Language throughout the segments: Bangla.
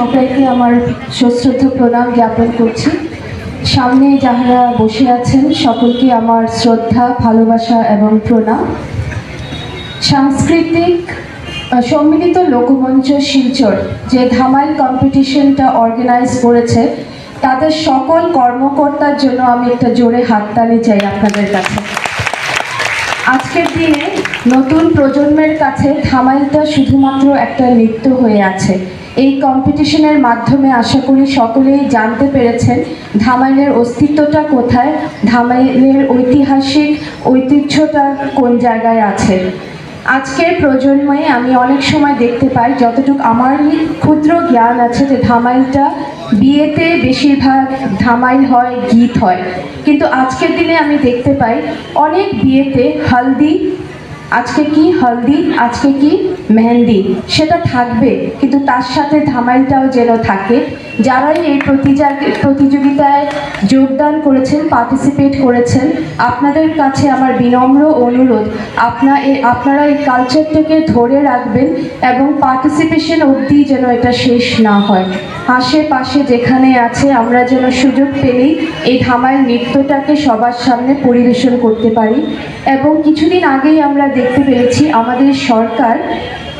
সবাইকে আমার সশ্রদ্ধ প্রণাম জ্ঞাপন করছি। সামনে যাহারা বসে আছেন, সকলকে আমার শ্রদ্ধা, ভালোবাসা এবং প্রণাম। সাংস্কৃতিক সম্মিলিত লোকমঞ্চ শিলচর যে ধামাইল কম্পিটিশনটা অর্গানাইজ করেছে, তাদের সকল কর্মকর্তার জন্য আমি একটা জোরে হাততালি চাই আপনাদের কাছে। আজকের দিনে নতুন প্রজন্মের কাছে ধামাইলটা শুধুমাত্র একটা নৃত্য হয়ে আছে। এই কম্পিটিশনের মাধ্যমে আশা করি সকলেই জানতে পেরেছেন ধামাইলের অস্তিত্বটা কোথায়, ধামাইলের ঐতিহাসিক ঐতিহ্যটা কোন জায়গায় আছে। আজকের প্রজন্মে আমি অনেক সময় দেখতে পাই যতটুকু আমারই ক্ষুদ্র জ্ঞান আছে যে ধামাইলটা বিয়েতে বেশিরভাগ ধামাইল হয়, গীত হয়। কিন্তু আজকের দিনে আমি দেখতে পাই অনেক বিয়েতে হলদি আজকে কি হলদি? আজকে কি মেহেন্দি, সেটা থাকবে, কিন্তু তার সাথে ধামাইলটাও যেন থাকে। যারাই এই প্রতিযোগিতায় যোগদান করেছেন পার্টিসিপেট করেছেন, আপনাদের কাছে আমার বিনম্র অনুরোধ, আপনা আপনারা এই কালচারটাকে ধরে রাখবেন এবং পার্টিসিপেশন অবধি যেন এটা শেষ না হয়। আশেপাশে যেখানে আছে, আমরা যেন সুযোগ পেলেই এই ধামাইল নৃত্যটাকে সবার সামনে পরিবেশন করতে পারি। এবং কিছুদিন আগেই আমরা দেখতে পেয়েছি, আমাদের সরকার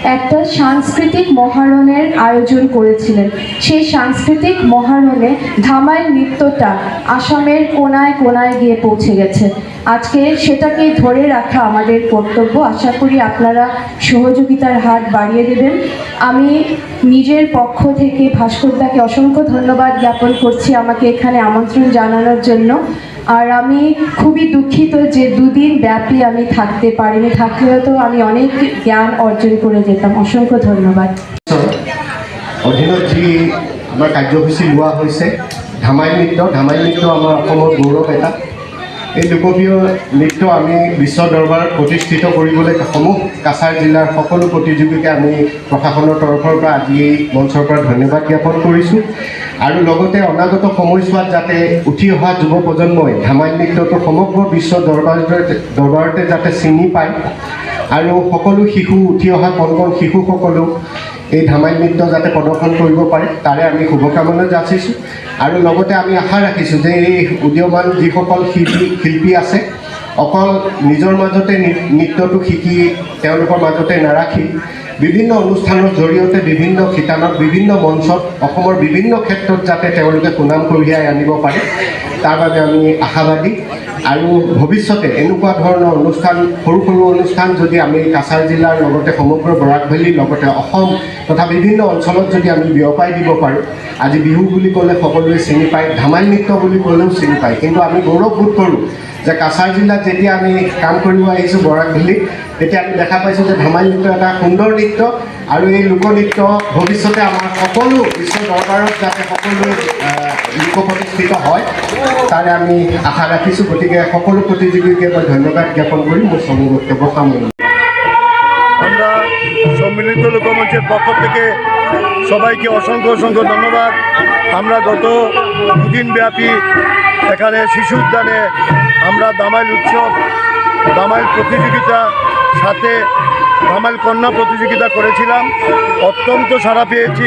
একটা সাংস্কৃতিক মহারণের আয়োজন করেছিলেন। সেই সাংস্কৃতিক মহারণে ধামাইল নৃত্যটা আসামের কোনায় কোনায় গিয়ে পৌঁছে গেছে। আজকে সেটাকে ধরে রাখা আমাদের কর্তব্য। আশা করি আপনারা সহযোগিতার হাত বাড়িয়ে দেবেন। আমি নিজের পক্ষ থেকে ভাস্করদাকে অসংখ্য ধন্যবাদ জ্ঞাপন করছি আমাকে এখানে আমন্ত্রণ জানানোর জন্য। আর আমি খুবই দুঃখিত যে দুদিন ব্যাপী আমি থাকতে পারিনি। থাকলেও তো আমি অনেক জ্ঞান অর্জন করে যেতাম। অসংখ্য ধন্যবাদ। অধীনত যি আমাৰ কাৰ্যসূচী লোৱা হৈছে ধামাই নৃত্য ধামাই নৃত্য অসমৰ গৌৰৱ এটা। এই লোকপ্ৰিয় নৃত্য আমি বিশ্ব দৰবাৰত প্ৰতিষ্ঠিত কৰিবলৈ সমূহ কাছাৰ জিলাৰ সকলো প্ৰতিযোগীকে আমি প্ৰশাসনৰ তৰফৰ পৰা আজি এই মঞ্চৰ পৰা ধন্যবাদ জ্ঞাপন কৰিছোঁ। আৰু লগতে অনাগত সময়ছোৱাত যাতে উঠি অহা যুৱ প্ৰজন্মই ধামাই নৃত্যটো সমগ্ৰ বিশ্ব দৰবাৰতে দৰবাৰতে যাতে চিনি পায়। আৰু সকলো শিশু উঠি অহা কণ কণ শিশুসকলেও এই ধামাইল নৃত্য যাতে প্ৰদৰ্শন কৰিব পাৰে, তাৰে আমি শুভকামনা যাচিছোঁ। আৰু লগতে আমি আশা ৰাখিছোঁ যে এই উদীয়মান যিসকল শিল্পী শিল্পী আছে, অকল নিজৰ মাজতে নৃত্যটো শিকি তেওঁলোকৰ মাজতে নাৰাখি, বিভিন্ন অনুষ্ঠানৰ জৰিয়তে বিভিন্ন শিতানত, বিভিন্ন মঞ্চত, অসমৰ বিভিন্ন ক্ষেত্ৰত যাতে তেওঁলোকে সুনাম কঢ়িয়াই আনিব পাৰে, তাৰ বাবে আমি আশাবাদী। আৰু ভৱিষ্যতে এনেকুৱা ধৰণৰ অনুষ্ঠান সৰু সৰু অনুষ্ঠান যদি আমি কাছাৰ জিলাৰ লগতে সমগ্ৰ বৰাক ভেলীৰ লগতে অসম তথা বিভিন্ন অঞ্চলত যদি আমি বিয়পাই দিব পাৰোঁ, আজি বিহু বুলি ক'লে সকলোৱে চিনি পায় ধামাইল নৃত্য বুলি ক'লেও চিনি পায়। কিন্তু আমি গৌৰৱবোধ কৰোঁ যে কাছাৰ জিলাত যেতিয়া আমি কাম কৰিব আহিছোঁ বৰাক ভেলীত তেতিয়া আমি দেখা পাইছোঁ যে ধামাইল নৃত্য এটা সুন্দৰ নৃত্য। আৰু এই লোকনৃত্য ভৱিষ্যতে আমাৰ সকলো বিশ্ব দৰবাৰত যাতে সকলোৱে লোক প্ৰতিষ্ঠিত হয়, তাৰে আমি আশা ৰাখিছোঁ। গতিকে সকলো প্ৰতিযোগীকে মই ধন্যবাদ জ্ঞাপন কৰি মোৰ চমু বক্তব্য আমরা সম্মিলিত লোকমঞ্চের পক্ষ থেকে সবাইকে অসংখ্য অসংখ্য ধন্যবাদ। আমরা গত দুদিন ব্যাপী এখানে শিশু উদ্যানে আমরা দামাইল উৎসব, দামাইল প্রতিযোগিতা সাথে দামাইল কন্যা প্রতিযোগিতা করেছিলাম। অত্যন্ত সাড়া পেয়েছি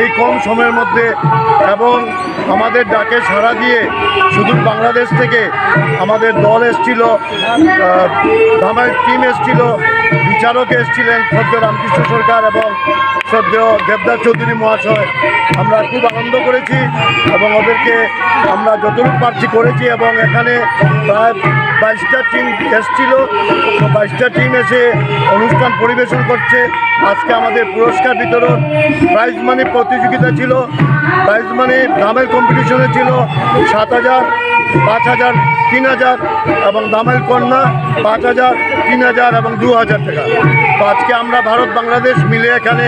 এই কম সময়ের মধ্যে এবং আমাদের ডাকে সাড়া দিয়ে সুদূর বাংলাদেশ থেকে আমাদের দল এসছিল দামাইল টিম এসছিল, বিচারক এসেছিলেন সদ্য রামকৃষ্ণ সরকার এবং সদ্য দেবদাস চৌধুরী মহাশয়। আমরা খুব আনন্দ করেছি এবং ওদেরকে আমরা যতটুকু পারছি করেছি এবং এখানে প্রায় বাইশটা টিম এসছিল। বাইশটা টিম এসে অনুষ্ঠান পরিবেশন করছে। আজকে আমাদের পুরস্কার বিতরণ। প্রাইজ মানি প্রতিযোগিতা ছিল। প্রাইজ মানি দামের কম্পিটিশনে ছিল। সাত হাজার, পাঁচ হাজার, তিন হাজার এবং দামের কন্যা পাঁচ হাজার, তিন হাজার এবং দু হাজার টাকা। তো আজকে আমরা ভারত, বাংলাদেশ মিলে এখানে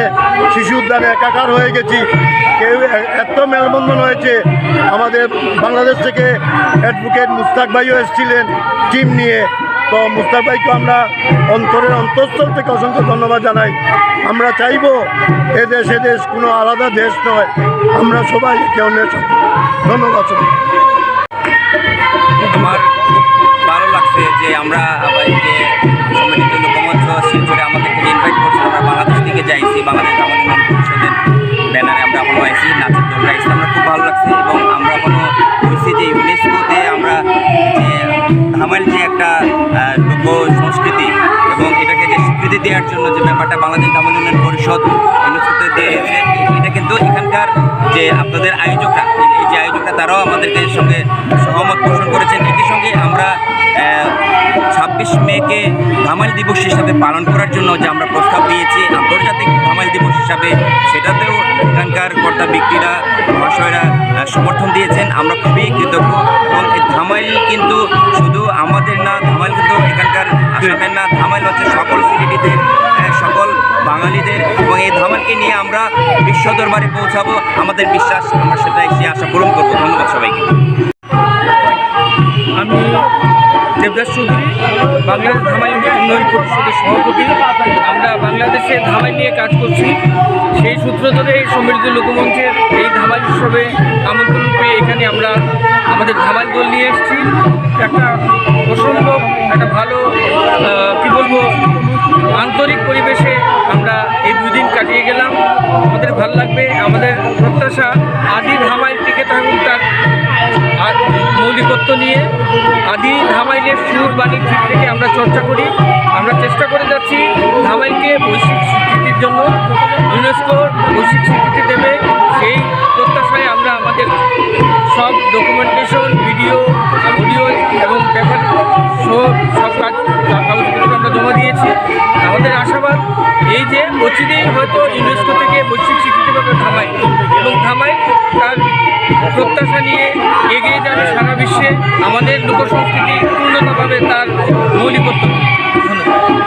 শিশু উদ্যানে একাকার হয়ে গেছি। কেউ এত মেলবন্ধন হয়েছে। আমাদের বাংলাদেশ থেকে অ্যাডভোকেট মুস্তাক ভাইও এসেছিলেন টিম নিয়ে। তো মুস্তাক ভাইকে আমরা অন্তরের অন্তঃস্থল থেকে অসংখ্য ধন্যবাদ জানাই। আমরা চাইব এ দেশ এ দেশ কোনো আলাদা দেশ নয়। আমরা সবাই একে অন্যের সাথে। ধন্যবাদ সবাই আমার ভালো লাগছে যে আমরা আবার যে সম্মিলিত লোকমঞ্চ শিলচরে আমাদেরকে ইনভাইট করছে। আমরা বাংলাদেশ থেকে যাইছি, বাংলাদেশ আমাদের স্বীকৃতি দেওয়ার জন্য যে ব্যাপারটা বাংলাদেশ ধামাইল উন্নয়ন পরিষদ ইউনেস্কোতে দিয়েছে, এটা কিন্তু এখানকার যে আপনাদের আয়োজকরা, এই- যে আয়োজকরা তারাও আমাদেরকে সঙ্গে সহমত পোষণ করেছেন। একই সঙ্গে আমরা ছাব্বিশ মেকে ধামাইল দিবস হিসাবে পালন করার জন্য যে আমরা প্রস্তাব দিয়েছি, আন্তর্জাতিক ধামাইল দিবস হিসাবে সেটাতেও এখানকার কর্তা ব্যক্তিরা, মহাশয়রা সমর্থন দিয়েছেন। আমরা খুবই কৃতজ্ঞ এবং এই ধামাইল কিন্তু শুধু আমাদের না ধামাইল কিন্তু এখানকার আসামের না ধামাইল হচ্ছে আমরা বিশ্ব দরবারে পৌঁছাবো। আমাদের বিশ্বাস, আমরা সেটাই সে আশা পূরণ করব। ধন্যবাদ সবাইকে। আমি দেবদাস চৌধুরী বাংলাদেশ ধামাই উন্নয়ন পরিষদের সভাপতি। আমরা বাংলাদেশে ধামাই নিয়ে কাজ করছি। সেই সূত্র ধরে এই সম্মিলিত লোকমঞ্চের এই ধামাই উৎসবে আমন্ত্রণ পেয়ে এখানে আমরা আমাদের ধামাই দল নিয়ে এসেছি। একটা অসম্ভব একটা ভালো কি বলব, আন্তরিক পরিবেশে আমাদের ভালো লাগবে, আমাদের প্রত্যাশা। আদি ধামাই টিকে থাকুক তার মৌলিকত্ব নিয়ে। আদি ধামাইলের সুর বাণী ঠিক থেকে আমরা চর্চা করি। আমরা চেষ্টা করে যাচ্ছি ধামাইলকে বৈশ্বিক স্বীকৃতির জন্য। ইউনেস্কো বৈশ্বিক স্বীকৃতি দেবে। সেই প্রত্যাশায় আমরা আমাদের সব ডকুমেন্টেশন ভিডিও অডিও এবং পেপার সব সব কাজ, কাগজপত্র আমরা জমা দিয়েছি। আমাদের আশাবাদ এই যে, অচিরেই হয়তো ইউনেস্কো তার প্রত্যাশা নিয়ে এগিয়ে যাবে সারা বিশ্বে। আমাদের লোকসংস্কৃতি পূর্ণতাভাবে তার মৌলিকত্ব। ধন্যবাদ।